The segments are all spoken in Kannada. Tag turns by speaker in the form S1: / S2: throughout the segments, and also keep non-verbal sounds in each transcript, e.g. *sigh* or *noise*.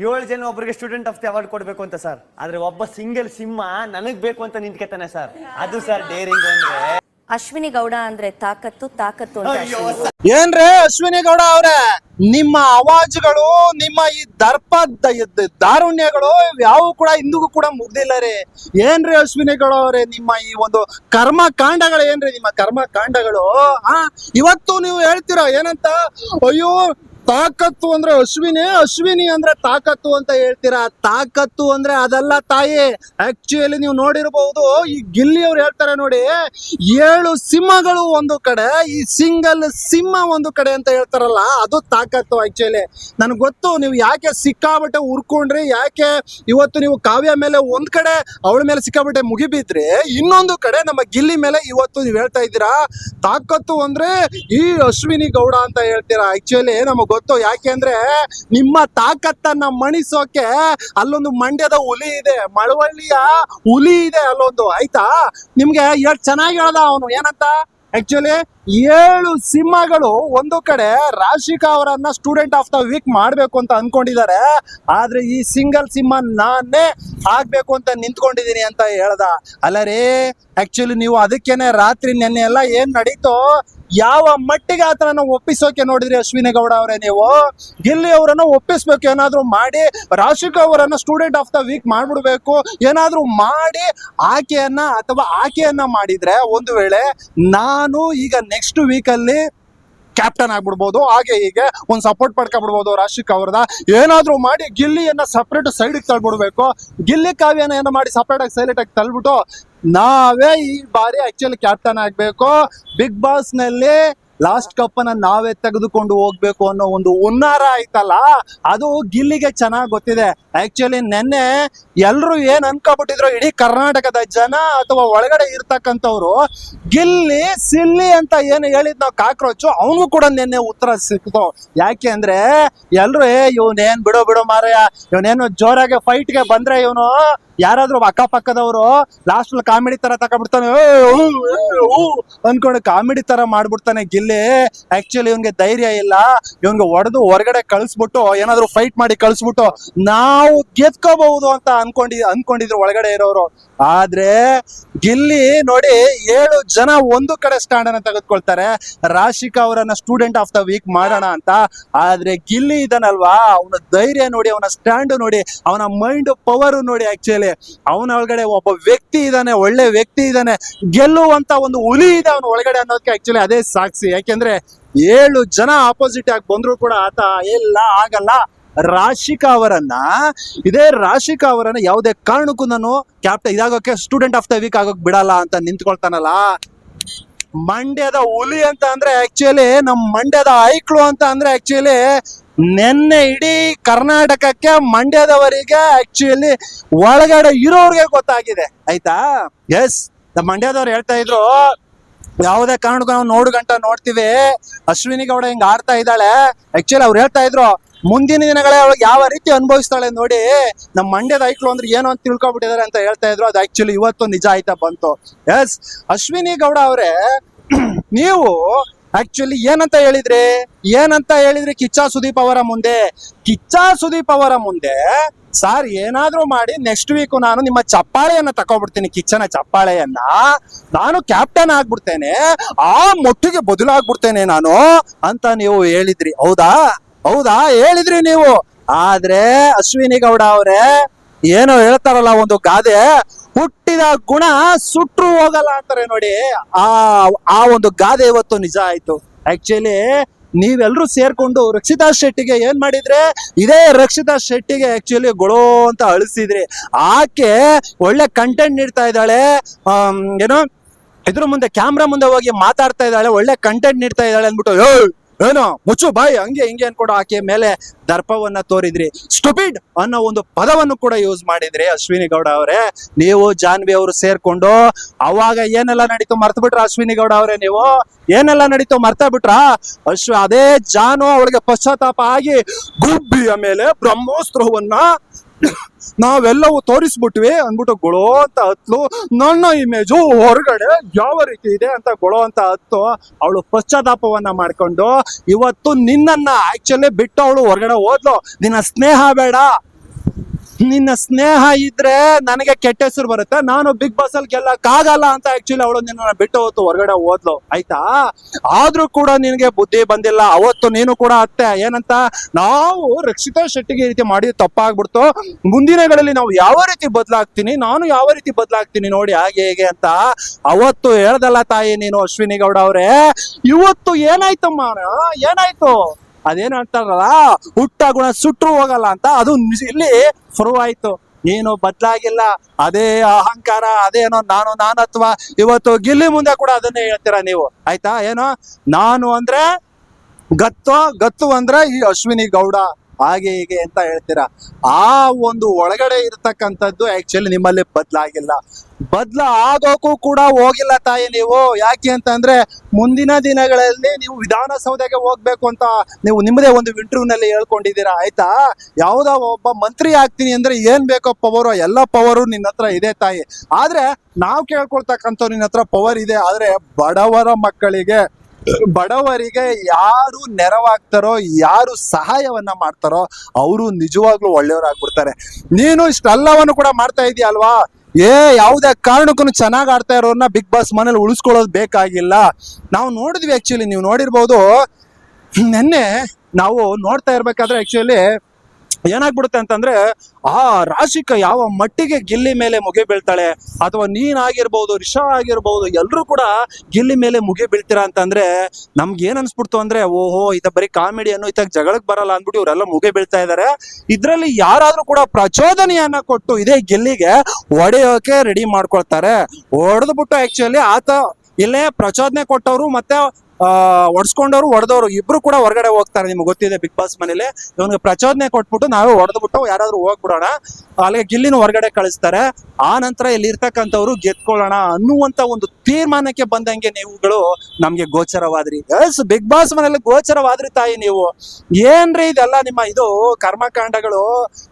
S1: ಏಳು ಜನ ಒಬ್ಬರಿಗೆ ಸ್ಟೂಡೆಂಟ್ ಆಫ್ ದಿ ಅವಾರ್ಡ್ ಕೊಡ್ಬೇಕು ಅಂತ ಸರ್ ಆದ್ರೆ ಒಬ್ಬ ಸಿಂಗಲ್ ಸಿಂಹ ನನಗ್ ಬೇಕು ಅಂತ ನಿಂತ್ಕೆತಾನೆ ಸರ್ ಅದು ಸರ್ ಡೇರಿಂಗ್ ಅಂದ್ರೆ.
S2: ಅಶ್ವಿನಿ ಗೌಡ ಅಂದ್ರೆ ತಾಕತ್ತು ತಾಕತ್ತು ಅಂತ
S1: ಅಯ್ಯೋ
S2: ಅಶ್ವಿನಿ.
S3: ಏನ್ರೇ ಅಶ್ವಿನಿ ಗೌಡ ಅವ್ರೆ ನಿಮ್ಮ ಅವಾಜ್ಗಳು ನಿಮ್ಮ ಈ ದರ್ಪ ದ- ದ- ದಾರುಣ್ಯಗಳು ಯಾವ ಕೂಡ ಇಂದಿಗೂ ಕೂಡ ಮುಗ್ದಿಲ್ಲ ರೀ. ಏನ್ರಿ ಅಶ್ವಿನಿ ಗೌಡ ಅವ್ರೆ ನಿಮ್ಮ ಈ ಒಂದು ಕರ್ಮ ಕಾಂಡಗಳು ಏನ್ರಿ ನಿಮ್ಮ ಕರ್ಮ ಕಾಂಡಗಳು? ಆ ಇವತ್ತು ನೀವು ಹೇಳ್ತೀರಾ ಏನಂತ? ಅಯ್ಯೋ ತಾಕತ್ತು ಅಂದ್ರೆ ಅಶ್ವಿನಿ ಅಶ್ವಿನಿ ಅಂದ್ರೆ ತಾಕತ್ತು ಅಂತ ಹೇಳ್ತೀರಾ? ತಾಕತ್ತು ಅಂದ್ರೆ ಅದಲ್ಲ ತಾಯಿ. ಆಕ್ಚುಲಿ ನೀವು ನೋಡಿರಬಹುದು ಈ ಗಿಲ್ಲಿ ಅವ್ರು ಹೇಳ್ತಾರೆ ನೋಡಿ, ಏಳು ಸಿಂಹಗಳು ಒಂದು ಕಡೆ, ಈ ಸಿಂಗಲ್ ಸಿಂಹ ಒಂದು ಕಡೆ ಅಂತ ಹೇಳ್ತಾರಲ್ಲ, ಅದು ತಾಕತ್ತು ಆಕ್ಚುಯಲಿ ನನಗೆ ಗೊತ್ತು, ನೀವು ಯಾಕೆ ಸಿಕ್ಕಾಬಟ್ಟೆ ಉರ್ಕೊಂಡ್ರಿ, ಯಾಕೆ ಇವತ್ತು ನೀವು ಕಾವ್ಯ ಮೇಲೆ ಒಂದ್ ಕಡೆ, ಅವಳ ಮೇಲೆ ಸಿಕ್ಕಾಬಟ್ಟೆ ಮುಗಿಬಿದ್ರಿ ಇನ್ನೊಂದು ಕಡೆ ನಮ್ಮ ಗಿಲ್ಲಿ ಮೇಲೆ ಇವತ್ತು ನೀವು ಹೇಳ್ತಾ ಇದ್ದೀರಾ, ತಾಕತ್ತು ಅಂದ್ರೆ ಈ ಅಶ್ವಿನಿ ಗೌಡ ಅಂತ ಹೇಳ್ತೀರಾ? ಆಕ್ಚುಲಿ ನಮಗೆ ಗೊತ್ತು? ಯಾಕೆಂದ್ರೆ ನಿಮ್ಮ ತಾಕತ್ತನ್ನ ಮಣಿಸೋಕೆ ಅಲ್ಲೊಂದು ಮಂಡ್ಯದ ಹುಲಿ ಇದೆ, ಮಳವಳ್ಳಿಯ ಹುಲಿ ಇದೆ ಅಲ್ಲೊಂದು, ಆಯ್ತಾ? ನಿಮ್ಗೆ ಎಷ್ಟು ಚೆನ್ನಾಗಿ ಹೇಳ್ದ ಅವನು, ಏನಂತ? ಆಕ್ಚುಲಿ ಏಳು ಸಿಂಹಗಳು ಒಂದು ಕಡೆ ರಾಶಿಕಾ ಅವರನ್ನ ಸ್ಟೂಡೆಂಟ್ ಆಫ್ ದ ವೀಕ್ ಮಾಡ್ಬೇಕು ಅಂತ ಅನ್ಕೊಂಡಿದ್ದಾರೆ. ಆದ್ರೆ ಈ ಸಿಂಗಲ್ ಸಿಂಹ ನಾನೇ ಆಗ್ಬೇಕು ಅಂತ ನಿಂತ್ಕೊಂಡಿದೀನಿ ಅಂತ ಹೇಳ್ದ. ಅಲ್ಲ ರೀ ಆಕ್ಚುಲಿ ನೀವು ಅದಕ್ಕೇನೆ ರಾತ್ರಿ ನೆನ್ನೆ ಎಲ್ಲ ಏನ್ ನಡೀತೋ ಯಾವ ಮಟ್ಟಿಗೆ ಆತನ ಒಪ್ಪಿಸೋಕೆ ನೋಡಿದ್ರಿ ಅಶ್ವಿನಿ ಗೌಡ ಅವರೇ ನೀವು? ಗಿಲ್ಲಿ ಅವರನ್ನ ಒಪ್ಪಿಸ್ಬೇಕು, ಏನಾದ್ರು ಮಾಡಿ, ರಾಶಿಕಾ ಅವರನ್ನ ಸ್ಟೂಡೆಂಟ್ ಆಫ್ ದ ವೀಕ್ ಮಾಡ್ಬಿಡ್ಬೇಕು, ಏನಾದ್ರೂ ಮಾಡಿ, ಆಕೆಯನ್ನ ಅಥವಾ ಆಕೆಯನ್ನ ಮಾಡಿದ್ರೆ ಒಂದು ವೇಳೆ ನಾನು ಈಗ ನೆಕ್ಸ್ಟ್ ವೀಕಲ್ಲಿ ಕ್ಯಾಪ್ಟನ್ ಆಗ್ಬಿಡ್ಬೋದು. ಹಾಗೆ ಹೀಗೆ ಒಂದು ಸಪೋರ್ಟ್ ಪಡ್ಕೊಬಿಡ್ಬೋದು ರಾಶಿಕ್ ಅವ್ರದ ಏನಾದರೂ ಮಾಡಿ ಗಿಲ್ಲಿಯನ್ನ ಸಪ್ರೇಟ್ ಸೈಡಿಗೆ ತಳ್ಬಿಡ್ಬೇಕು. ಗಿಲ್ಲಿ ಕಾವ್ಯನ ಏನೋ ಮಾಡಿ ಸಪ್ರೇಟಾಗಿ ಸೈಲೆಂಟ್ ಆಗಿ ತಳ್ಬಿಟ್ಟು ನಾವೇ ಈ ಬಾರಿ ಆಕ್ಚುಲಿ ಕ್ಯಾಪ್ಟನ್ ಆಗಬೇಕು. ಬಿಗ್ ಬಾಸ್ ನಲ್ಲಿ ಕಪ್ ಅನ್ನ ನಾವೇ ತೆಗೆದುಕೊಂಡು ಹೋಗ್ಬೇಕು ಅನ್ನೋ ಒಂದು ಹುನ್ನಾರ ಆಯ್ತಲ್ಲ? ಅದು ಗಿಲ್ಲಿಗೆ ಚೆನ್ನಾಗಿ ಗೊತ್ತಿದೆ. ಆಕ್ಚುಲಿ ನೆನ್ನೆ ಎಲ್ರು ಏನ್ ಅನ್ಕೊಬಿಟ್ಟಿದ್ರು? ಇಡೀ ಕರ್ನಾಟಕದ ಜನ ಅಥವಾ ಒಳಗಡೆ ಇರ್ತಕ್ಕಂಥವ್ರು, ಗಿಲ್ಲಿ ಸಿಲ್ಲಿ ಅಂತ ಏನು ಹೇಳಿದ್ ನಾವು ಕಾಕ್ರೋಚು ಅವನಿಗೂ ಕೂಡ ನೆನ್ನೆ ಉತ್ತರ ಸಿಕ್ತು ಯಾಕೆ ಅಂದ್ರೆ, ಎಲ್ರು ಏ, ಇವನೇನ್ ಬಿಡೋ ಬಿಡೋ ಮಾರಯ್ಯ ಇವನೇನು ಜೋರಾಗಿ ಫೈಟ್ಗೆ ಬಂದ್ರೆ ಇವನು ಯಾರಾದ್ರೂ ಅಕ್ಕಪಕ್ಕದವರು ಲಾಸ್ಟ್ ಕಾಮಿಡಿ ತರ ತಕೊಂಡ್ಬಿಡ್ತಾನೆ ಅನ್ಕೊಂಡು ಕಾಮಿಡಿ ತರ ಮಾಡ್ಬಿಡ್ತಾನೆ ಗಿಲ್ಲಿ. ಆಕ್ಚುಲಿ ಇವನ್ಗೆ ಧೈರ್ಯ ಇಲ್ಲ. ಇವನ್ಗೆ ಹೊಡೆದು ಹೊರಗಡೆ ಕಳಿಸ್ಬಿಟ್ಟು, ಏನಾದ್ರು ಫೈಟ್ ಮಾಡಿ ಕಳಿಸ್ಬಿಟ್ಟು, ನಾವು ಗೆದ್ಕೋಬಹುದು ಅಂತ ಅನ್ಕೊಂಡಿ, ಅನ್ಕೊಂಡಿದ್ರು ಒಳಗಡೆ ಇರೋರು. ಆದ್ರೆ ಗಿಲ್ಲಿ ನೋಡಿ ಏಳು ಜನ ಒಂದು ಕಡೆ ಸ್ಟ್ಯಾಂಡ್ ಅನ್ನ ತೆಗೆದುಕೊಳ್ತಾರೆ. ರಾಶಿಕಾ ಅವರನ್ನ ಸ್ಟೂಡೆಂಟ್ ಆಫ್ ದ ವೀಕ್ ಮಾಡೋಣ ಅಂತ. ಆದ್ರೆ ಗಿಲ್ಲಿ ಇದನ್ನಲ್ವಾ ಅವನ ಧೈರ್ಯ ನೋಡಿ, ಅವನ ಸ್ಟ್ಯಾಂಡ್ ನೋಡಿ, ಅವನ ಮೈಂಡ್ ಪವರ್ ನೋಡಿ ಆಕ್ಚುಲಿ ಅವನ ಒಳಗಡೆ ಒಬ್ಬ ವ್ಯಕ್ತಿ ಇದ್ದಾನೆ ಒಳ್ಳೆ ವ್ಯಕ್ತಿ ಇದ್ದಾನೆ ಗೆಲ್ಲುವಂತ ಒಂದು ಹುಲಿ ಇದೆ ಅವನ ಒಳಗಡೆ ಅನ್ನೋದಕ್ಕೆ ಆಕ್ಚುಲಿ ಅದೇ ಸಾಕ್ಷಿ. ಯಾಕೆಂದ್ರೆ ಏಳು ಜನ ಆಪೋಸಿಟ್ ಆಗಿ ಬಂದ್ರು ಕೂಡ ಆತ ಎಲ್ಲ ಆಗಲ್ಲ. ರಾಶಿಕಾ ಅವರನ್ನ ಇದೇ ರಾಶಿಕಾ ಅವರನ್ನ ಯಾವುದೇ ಕಾರಣಕ್ಕೂ ನಾನು ಕ್ಯಾಪ್ಟನ್ ಇದಾಗೋಕೆ ಸ್ಟೂಡೆಂಟ್ ಆಫ್ ದ ವೀಕ್ ಆಗೋಕ್ ಬಿಡಲ್ಲ ಅಂತ ನಿಂತ್ಕೊಳ್ತಾನಲ್ಲ. ಮಂಡ್ಯದ ಹುಲಿ ಅಂತ ಅಂದ್ರೆ ಆಕ್ಚುಲಿ ನಮ್ ಮಂಡ್ಯದ ಐಕ್ಳು ಅಂತ ಅಂದ್ರೆ ಆಕ್ಚುಲಿ ನೆನ್ನೆ ಇಡೀ ಕರ್ನಾಟಕಕ್ಕೆ ಮಂಡ್ಯದವರಿಗೆ ಆಕ್ಚುಲಿ ಒಳಗಡೆ ಇರೋರ್ಗೆ ಗೊತ್ತಾಗಿದೆ. ಆಯ್ತಾ? ಎಸ್ ಮಂಡ್ಯದವ್ರು ಹೇಳ್ತಾ ಇದ್ರು, ಯಾವುದೇ ಕಾರಣಕ್ಕೂ ನಾವು ನೋಡು ಗಂಟ ನೋಡ್ತೀವಿ. ಅಶ್ವಿನಿ ಗೌಡ ಹಿಂಗ್ ಆಡ್ತಾ ಇದ್ದಾಳೆ. ಆಕ್ಚುಲಿ ಅವ್ರು ಹೇಳ್ತಾ ಇದ್ರು ಮುಂದಿನ ದಿನಗಳೇ ಯಾವ ರೀತಿ ಅನುಭವಿಸ್ತಾಳೆ ನೋಡಿ, ನಮ್ಮ ಮಂಡ್ಯದ ಐಕ್ಳು ಅಂದ್ರೆ ಏನು ಅಂತ ತಿಳ್ಕೊಬಿಟ್ಟಿದ್ದಾರೆ ಅಂತ ಹೇಳ್ತಾ ಇದ್ರು. ಅದು ಆಕ್ಚುಲಿ ಇವತ್ತು ನಿಜ ಆಯ್ತಾ ಬಂತು. ಎಸ್ ಅಶ್ವಿನಿ ಗೌಡ ಅವರೇ, *clears throat* ನೀವು ಆಕ್ಚುಲಿ ಏನಂತ ಹೇಳಿದ್ರಿ? ಏನಂತ ಹೇಳಿದ್ರಿ ಕಿಚ್ಚ ಸುದೀಪ್ ಅವರ ಮುಂದೆ? ಕಿಚ್ಚ ಸುದೀಪ್ ಅವರ ಮುಂದೆ ಸಾರ್ ಏನಾದ್ರೂ ಮಾಡಿ ನೆಕ್ಸ್ಟ್ ವೀಕ್ ನಾನು ನಿಮ್ಮ ಚಪ್ಪಾಳೆಯನ್ನ ತಕೊಬಿಡ್ತೀನಿ, ಕಿಚ್ಚನ ಚಪ್ಪಾಳೆಯನ್ನ. ನಾನು ಕ್ಯಾಪ್ಟನ್ ಆಗ್ಬಿಡ್ತೇನೆ, ಆ ಮೊಟ್ಟಿಗೆ ಬದಲಾಗ್ಬಿಡ್ತೇನೆ ನಾನು ಅಂತ ನೀವು ಹೇಳಿದ್ರಿ. ಹೌದಾ? ಹೌದಾ? ಹೇಳಿದ್ರಿ ನೀವು. ಆದ್ರೆ ಅಶ್ವಿನಿ ಗೌಡ ಅವರೇ ಏನೋ ಹೇಳ್ತಾರಲ್ಲ ಒಂದು ಗಾದೆ ಹುಟ್ಟಿದ ಗುಣ ಸುಟ್ರು ಹೋಗಲ್ಲ ಅಂತಾರೆ ನೋಡಿ. ಆ ಆ ಒಂದು ಗಾದೆ ಇವತ್ತು ನಿಜ ಆಯ್ತು. ಆಕ್ಚುಲಿ ನೀವೆಲ್ಲರೂ ಸೇರ್ಕೊಂಡು ರಕ್ಷಿತಾ ಶೆಟ್ಟಿಗೆ ಏನ್ ಮಾಡಿದ್ರೆ ಇದೇ ರಕ್ಷಿತಾ ಶೆಟ್ಟಿಗೆ ಆಕ್ಚುಲಿ ಗೊಳೋ ಅಂತ ಅಳಿಸಿದ್ರಿ. ಆಕೆ ಒಳ್ಳೆ ಕಂಟೆಂಟ್ ನೀಡ್ತಾ ಇದ್ದಾಳೆ. ಏನು ಇದ್ರ ಮುಂದೆ ಕ್ಯಾಮ್ರಾ ಮುಂದೆ ಹೋಗಿ ಮಾತಾಡ್ತಾ ಇದ್ದಾಳೆ ಒಳ್ಳೆ ಕಂಟೆಂಟ್ ನೀಡ್ತಾ ಇದ್ದಾಳೆ ಅಂದ್ಬಿಟ್ಟು "ಏಯ್, ಏನೋ ಮುಚ್ಚು ಬಾಯಿ ಹಂಗೆ ಹಿಂಗೆ ಅನ್ಕೊಂಡು ಆಕೆ ಮೇಲೆ ದರ್ಪವನ್ನ ತೋರಿದ್ರಿ. ಸ್ಟುಪಿಡ್ ಅನ್ನೋ ಒಂದು ಪದವನ್ನು ಕೂಡ ಯೂಸ್ ಮಾಡಿದ್ರಿ ಅಶ್ವಿನಿ ಗೌಡ ಅವರೇ. ನೀವು ಜಾನ್ವಿ ಅವರು ಸೇರ್ಕೊಂಡು ಅವಾಗ ಏನೆಲ್ಲ ನಡೀತು ಮರ್ತು ಬಿಟ್ರ ಅಶ್ವಿನಿ ಗೌಡ ಅವರೇ ನೀವು? ಏನೆಲ್ಲ ನಡೀತು ಮರ್ತ ಬಿಟ್ರ? ಅಶ್ವ ಅದೇ ಜಾನು ಅವಳಿಗೆ ಪಶ್ಚಾತ್ತಾಪ ಆಗಿ ಗುಬ್ಬಿಯ ಮೇಲೆ ಬ್ರಹ್ಮೋಸ್ತ್ರವನ್ನ ನಾವೆಲ್ಲವೂ ತೋರಿಸ್ಬಿಟ್ವಿ ಅಂದ್ಬಿಟ್ಟು ಗೊಳೋ ಅಂತ ಹತ್ಲು, ನನ್ನ ಇಮೇಜು ಹೊರಗಡೆ ಯಾವ ರೀತಿ ಇದೆ ಅಂತ ಗೊಳೋ ಅಂತ ಹತ್ತು, ಅವಳು ಪಶ್ಚಾತ್ತಾಪವನ್ನ ಮಾಡ್ಕೊಂಡು, ಇವತ್ತು ನಿನ್ನನ್ನ ಆಕ್ಚುಲಿ ಬಿಟ್ಟು ಅವಳು ಹೊರಗಡೆ ಹೋದ್ಲು. ನಿನ್ನ ಸ್ನೇಹ ಬೇಡ. ನಿನ್ನ ಸ್ನೇಹ ಇದ್ರೆ ನನಗೆ ಕೆಟ್ಟ ಹೆಸರು ಬರುತ್ತೆ. ನಾನು ಬಿಗ್ ಬಾಸ್ ಅಲ್ಲಿ ಗೆಲ್ಲಕ್ಕಾಗಲ್ಲ ಅಂತ ಆಕ್ಚುಲಿ ಅವಳು ನಿನ್ನ ಬಿಟ್ಟು ಹೋತು ಹೊರಗಡೆ ಹೋದ್ಲು. ಆಯ್ತಾ? ಆದ್ರೂ ಕೂಡ ನಿನಗೆ ಬುದ್ಧಿ ಬಂದಿಲ್ಲ. ಅವತ್ತು ನೀನು ಕೂಡ ಅತ್ತೆ. ಏನಂತ? ನಾವು ರಕ್ಷಿತಾ ಶೆಟ್ಟಿಗೆ ಈ ರೀತಿ ಮಾಡಿ ತಪ್ಪಾಗ್ಬಿಡ್ತು. ಮುಂದಿನಗಳಲ್ಲಿ ನಾವು ಯಾವ ರೀತಿ ಬದಲಾಗ್ತೀನಿ, ನಾನು ಯಾವ ರೀತಿ ಬದಲಾಗ್ತೀನಿ ನೋಡಿ ಹಾಗೆ ಹೇಗೆ ಅಂತ ಅವತ್ತು ಹೇಳ್ದಲ್ಲ ತಾಯಿ ನೀನು ಅಶ್ವಿನಿ ಗೌಡ ಅವ್ರೆ. ಇವತ್ತು ಏನಾಯ್ತಮ್ಮ ಏನಾಯ್ತು? ಅದೇನು ಅಂತಾರಲ್ಲ ಹುಟ್ಟ ಗುಣ ಸುಟ್ಟರು ಹೋಗಲ್ಲ ಅಂತ ಅದು ಇಲ್ಲಿ ಪ್ರೂವ್ ಆಯ್ತು. ಏನು ಬದ್ಲಾಗಿಲ್ಲ. ಅದೇ ಅಹಂಕಾರ, ಅದೇನೋ ನಾನು ನಾನತ್ವ, ಇವತ್ತು ಗಿಲ್ಲಿ ಮುಂದೆ ಕೂಡ ಅದನ್ನೇ ಹೇಳ್ತೀರಾ ನೀವು? ಆಯ್ತಾ? ಏನೋ? ನಾನು ಅಂದ್ರೆ ಗತ್ತು ಗತ್ತು ಅಂದ್ರೆ ಈ ಅಶ್ವಿನಿ ಗೌಡ. ಹಾಗೆ ಹೀಗೆ ಅಂತ ಹೇಳ್ತೀರಾ? ಆ ಒಂದು ಒಳಗಡೆ ಇರ್ತಕ್ಕಂಥದ್ದು ಆಕ್ಚುಲಿ ನಿಮ್ಮಲ್ಲಿ ಬದ್ಲಾಗಿಲ್ಲ. ಬದ್ಲ ಆಗೋಕ್ಕೂ ಕೂಡ ಹೋಗಿಲ್ಲ ತಾಯಿ ನೀವು. ಯಾಕೆ ಅಂತಂದ್ರೆ ಮುಂದಿನ ದಿನಗಳಲ್ಲಿ ನೀವು ವಿಧಾನಸೌಧಕ್ಕೆ ಹೋಗ್ಬೇಕು ಅಂತ ನೀವು ನಿಮ್ಮದೇ ಒಂದು ಇಂಟರ್ವ್ಯೂನಲ್ಲಿ ಹೇಳ್ಕೊಂಡಿದ್ದೀರಾ, ಆಯ್ತಾ? ಯಾವ್ದೋ ಒಬ್ಬ ಮಂತ್ರಿ ಆಗ್ತೀನಿ ಅಂದ್ರೆ ಏನ್ ಬೇಕೋ ಪವರ್ ಎಲ್ಲ ಪವರು ನಿನ್ನ ಹತ್ರ ಇದೆ ತಾಯಿ. ಆದ್ರೆ ನಾವು ಕೇಳ್ಕೊಳ್ತಕ್ಕಂಥ ನಿನ್ನ ಹತ್ರ ಪವರ್ ಇದೆ. ಆದ್ರೆ ಬಡವರ ಮಕ್ಕಳಿಗೆ, ಬಡವರಿಗೆ ಯಾರು ನೆರವಾಗ್ತಾರೋ, ಯಾರು ಸಹಾಯವನ್ನ ಮಾಡ್ತಾರೋ, ಅವರು ನಿಜವಾಗ್ಲೂ ಒಳ್ಳೆಯವರಾಗ್ಬಿಡ್ತಾರೆ. ನೀನು ಇಷ್ಟೆಲ್ಲವನ್ನು ಕೂಡ ಮಾಡ್ತಾ ಇದೀಯ ಅಲ್ವಾ ಏ, ಯಾವುದೇ ಕಾರಣಕ್ಕೂ ಚೆನ್ನಾಗಿ ಆಡ್ತಾ ಇರೋರ್ನ ಬಿಗ್ ಬಾಸ್ ಮನೇಲಿ ಉಳಿಸ್ಕೊಳ್ಳೋದು ಬೇಕಾಗಿಲ್ಲ. ನಾವು ನೋಡಿದ್ವಿ ಆಕ್ಚುಲಿ ನೀವು ನೋಡಿರ್ಬೋದು. ನಿನ್ನೆ ನಾವು ನೋಡ್ತಾ ಇರ್ಬೇಕಾದ್ರೆ ಆಕ್ಚುಲಿ ಏನಾಗ್ಬಿಡುತ್ತೆ ಅಂತಂದ್ರೆ ಆ ರಾಶಿಕ ಯಾವ ಮಟ್ಟಿಗೆ ಗಿಲ್ಲಿ ಮೇಲೆ ಮುಗಿ ಬೀಳ್ತಾಳೆ ಅಥವಾ ನೀನ್ ಆಗಿರ್ಬೋದು ರಿಷಾ ಆಗಿರ್ಬೋದು, ಎಲ್ರು ಕೂಡ ಗಿಲ್ಲಿ ಮೇಲೆ ಮುಗಿ ಬೀಳ್ತೀರಾ ಅಂತಂದ್ರೆ ನಮ್ಗೆ ಏನ್ ಅನ್ಸ್ಬಿಡ್ತು ಅಂದ್ರೆ, ಓಹೋ ಇದ ಬರೀ ಕಾಮಿಡಿಯನ್ನು ಇತ್ತಾಗ ಜಗಳಕ್ ಬರಲ್ಲ ಅಂದ್ಬಿಟ್ಟು ಇವರೆಲ್ಲ ಮುಗಿ ಬೀಳ್ತಾ ಇದಾರೆ. ಇದ್ರಲ್ಲಿ ಯಾರಾದ್ರೂ ಕೂಡ ಪ್ರಚೋದನೆಯನ್ನ ಕೊಟ್ಟು ಇದೇ ಗಿಲ್ಲಿಗೆ ಒಡೆಯೋಕೆ ರೆಡಿ ಮಾಡ್ಕೊಳ್ತಾರೆ. ಹೊಡೆದ್ಬಿಟ್ಟು ಆಕ್ಚುಲಿ ಆತ ಇಲ್ಲೇ ಪ್ರಚೋದನೆ ಕೊಟ್ಟವರು ಮತ್ತೆ ಆ, ಒಡ್ಸ್ಕೊಂಡವ್ರು ಹೊಡೆದವ್ರು ಇಬ್ರು ಕೂಡ ಹೊರಗಡೆ ಹೋಗ್ತಾರೆ ನಿಮ್ಗೆ ಗೊತ್ತಿದೆ ಬಿಗ್ ಬಾಸ್ ಮನೇಲಿ. ಇವನಿಗೆ ಪ್ರಚೋದನೆ ಕೊಟ್ಬಿಟ್ಟು ನಾವೇ ಹೊಡೆದ್ಬಿಟ್ಟು ಯಾರಾದ್ರೂ ಹೋಗ್ಬಿಡೋಣ. ಅಲ್ಲಿಗೆ ಗಿಲ್ಲಿನ ಹೊರಗಡೆ ಕಳಿಸ್ತಾರೆ. ಆ ನಂತರ ಇಲ್ಲಿ ಇರ್ತಕ್ಕಂಥವ್ರು ಗೆದ್ಕೊಳ್ಳೋಣ ಅನ್ನುವಂತ ಒಂದು ತೀರ್ಮಾನಕ್ಕೆ ಬಂದಂಗೆ ನೀವುಗಳು ನಮ್ಗೆ ಗೋಚರವಾದ್ರಿ. ಎಸ್ ಬಿಗ್ ಬಾಸ್ ಮನೇಲಿ ಗೋಚರವಾದ್ರಿ ತಾಯಿ ನೀವು. ಏನ್ರಿ ಇದೆಲ್ಲ ನಿಮ್ಮ ಇದು ಕರ್ಮಕಾಂಡಗಳು?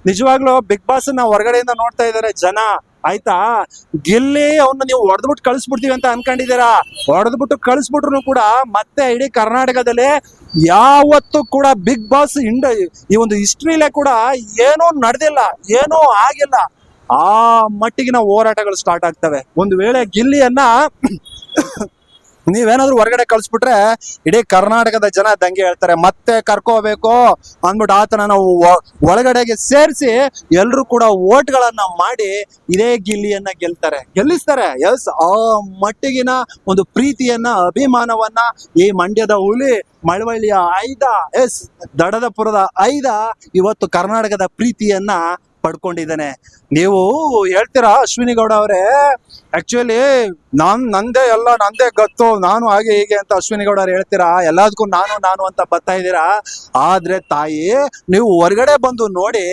S3: ನಿಜವಾಗ್ಲೂ ಬಿಗ್ ಬಾಸ್ನ ಹೊರಗಡೆಯಿಂದ ನೋಡ್ತಾ ಇದ್ದಾರೆ ಜನ. ಆಯ್ತಾ? ಗಿಲ್ಲಿ ಅವನ್ನ ನೀವು ಹೊಡೆದ್ಬಿಟ್ಟು ಕಳಿಸ್ಬಿಡ್ತೀವಿ ಅಂತ ಅನ್ಕೊಂಡಿದ್ದೀರಾ? ಹೊಡೆದ್ಬಿಟ್ಟು ಕಳಿಸ್ಬಿಟ್ರು ಕೂಡ ಮತ್ತೆ ಇಡೀ ಕರ್ನಾಟಕದಲ್ಲಿ ಯಾವತ್ತೂ ಕೂಡ ಬಿಗ್ ಬಾಸ್ ಇಂಡ, ಈ ಒಂದು ಹಿಸ್ಟ್ರಿಲೇ ಕೂಡ ಏನೂ ನಡೆದಿಲ್ಲ, ಏನೂ ಆಗಿಲ್ಲ. ಆ ಮಟ್ಟಿಗಿನ ಹೋರಾಟಗಳು ಸ್ಟಾರ್ಟ್ ಆಗ್ತವೆ. ಒಂದು ವೇಳೆ ಗಿಲ್ಲಿಯನ್ನ ನೀವೇನಾದ್ರೂ ಹೊರಗಡೆ ಕಳ್ಸಿಬಿಟ್ರೆ ಇಡೀ ಕರ್ನಾಟಕದ ಜನ ದಂಗೆ ಹೇಳ್ತಾರೆ, ಮತ್ತೆ ಕರ್ಕೋಬೇಕು ಅಂದ್ಬಿಟ್ಟು ಆತನ ನಾವು ಒಳಗಡೆಗೆ ಸೇರಿಸಿ ಎಲ್ರು ಕೂಡ ಓಟ್ಗಳನ್ನ ಮಾಡಿ ಇದೇ ಗಿಲ್ಲಿಯನ್ನ ಗೆಲ್ತಾರೆ. ಗೆಲ್ಲಿಸ್ತಾರೆ. ಎಸ್, ಆ ಮಟ್ಟಿಗಿನ ಒಂದು ಪ್ರೀತಿಯನ್ನ, ಅಭಿಮಾನವನ್ನ ಈ ಮಂಡ್ಯದ ಹುಲಿ ಮಳವಳ್ಳಿಯ ಐದ, ಎಸ್, ದಡದಪುರದ ಐದ ಇವತ್ತು ಕರ್ನಾಟಕದ ಪ್ರೀತಿಯನ್ನ ಪಡ್ಕೊಂಡಿದ್ದಾನೆ. ನೀವು ಹೇಳ್ತೀರಾ ಅಶ್ವಿನಿ ಗೌಡ ಅವರೇ? ಆಕ್ಚುಲಿ ನಾನ್, ನಂದೇ ಎಲ್ಲ, ನಂದೇ ಗತ್ತು, ನಾನು ಹಾಗೆ ಹೀಗೆ ಅಂತ ಅಶ್ವಿನಿ ಗೌಡ ಅವ್ರು ಹೇಳ್ತೀರಾ? ಎಲ್ಲದಕ್ಕೂ ನಾನು ನಾನು ಅಂತ ಬರ್ತಾ ಇದ್ದೀರಾ? ಆದ್ರೆ ತಾಯಿ, ನೀವು ಹೊರಗಡೆ ಬಂದು ನೋಡಿ,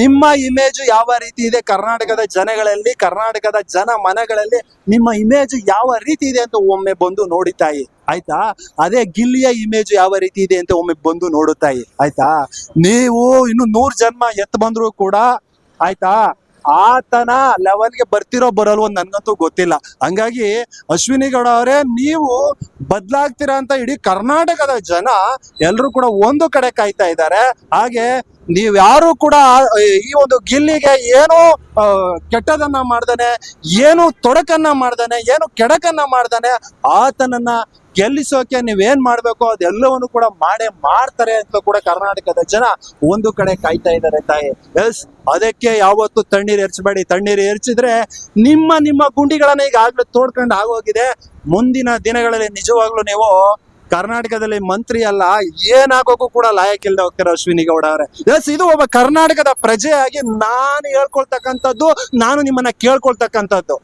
S3: ನಿಮ್ಮ ಇಮೇಜ್ ಯಾವ ರೀತಿ ಇದೆ ಕರ್ನಾಟಕದ ಜನಗಳಲ್ಲಿ, ಕರ್ನಾಟಕದ ಜನ ಮನೆಗಳಲ್ಲಿ, ನಿಮ್ಮ ಇಮೇಜ್ ಯಾವ ರೀತಿ ಇದೆ ಅಂತ ಒಮ್ಮೆ ಬಂದು ನೋಡಿ ತಾಯಿ. ಆಯ್ತಾ? ಅದೇ ಗಿಲ್ಲಿಯ ಇಮೇಜ್ ಯಾವ ರೀತಿ ಇದೆ ಅಂತ ಒಮ್ಮೆ ಬಂದು ನೋಡು ತಾಯಿ. ಆಯ್ತಾ? ನೀವು ಇನ್ನು ನೂರ್ ಜನ್ಮ ಎತ್ ಬಂದ್ರು ಕೂಡ, ಆಯ್ತಾ? ಆತನ ಲೆವೆಲ್ಗೆ ಬರ್ತಿರೋ ಬರಲ್ವೋ ನನ್ಗಂತೂ ಗೊತ್ತಿಲ್ಲ. ಹಂಗಾಗಿ ಅಶ್ವಿನಿ ಗೌಡ ಅವರೇ, ನೀವು ಬದ್ಲಾಗ್ತೀರಾ ಅಂತ ಇಡೀ ಕರ್ನಾಟಕದ ಜನ ಎಲ್ರು ಕೂಡ ಒಂದು ಕಡೆ ಕಾಯ್ತಾ ಇದ್ದಾರೆ. ಹಾಗೆ ನೀವ್ಯಾರು ಕೂಡ ಈ ಒಂದು ಗಿಲ್ಲಿಗೆ ಏನು ಕೆಟ್ಟದನ್ನ ಮಾಡ್ದಾನೆ, ಏನು ತೊಡಕನ್ನ ಮಾಡ್ದಾನೆ, ಏನು ಕೆಡಕನ್ನ ಮಾಡ್ದಾನೆ, ಆತನನ್ನ ಗೆಲ್ಲಿಸೋಕೆ ನೀವೇನ್ ಮಾಡ್ಬೇಕು? ಅದೆಲ್ಲವನ್ನು ಕೂಡ ಮಾಡೇ ಮಾಡ್ತಾರೆ ಅಂತ ಕೂಡ ಕರ್ನಾಟಕದ ಜನ ಒಂದು ಕಡೆ ಕಾಯ್ತಾ ಇದ್ದಾರೆ ತಾಯಿ. ಎಸ್, ಅದಕ್ಕೆ ಯಾವತ್ತು ತಣ್ಣೀರ್ ಎರ್ಚಬೇಡಿ. ತಣ್ಣೀರ್ ಎರಚಿದ್ರೆ ನಿಮ್ಮ ನಿಮ್ಮ ಗುಂಡಿಗಳನ್ನ ಈಗಾಗಲೇ ತೋಡ್ಕೊಂಡು ಆಗೋಗಿದೆ. ಮುಂದಿನ ದಿನಗಳಲ್ಲಿ ನಿಜವಾಗ್ಲೂ ನೀವು ಕರ್ನಾಟಕದಲ್ಲಿ ಮಂತ್ರಿ ಅಲ್ಲ, ಏನಾಗೋಕ್ಕೂ ಕೂಡ ಲಾಯಕ್ಕಿಲ್ಲದೆ ಹೋಗ್ತಾರೆ ಅಶ್ವಿನಿ ಗೌಡ ಅವರೇ. ಎಸ್, ಇದು ಒಬ್ಬ ಕರ್ನಾಟಕದ ಪ್ರಜೆಯಾಗಿ ನಾನು ಹೇಳ್ಕೊಳ್ತಕ್ಕಂಥದ್ದು, ನಾನು ನಿಮ್ಮನ್ನ ಕೇಳ್ಕೊಳ್ತಕ್ಕಂಥದ್ದು.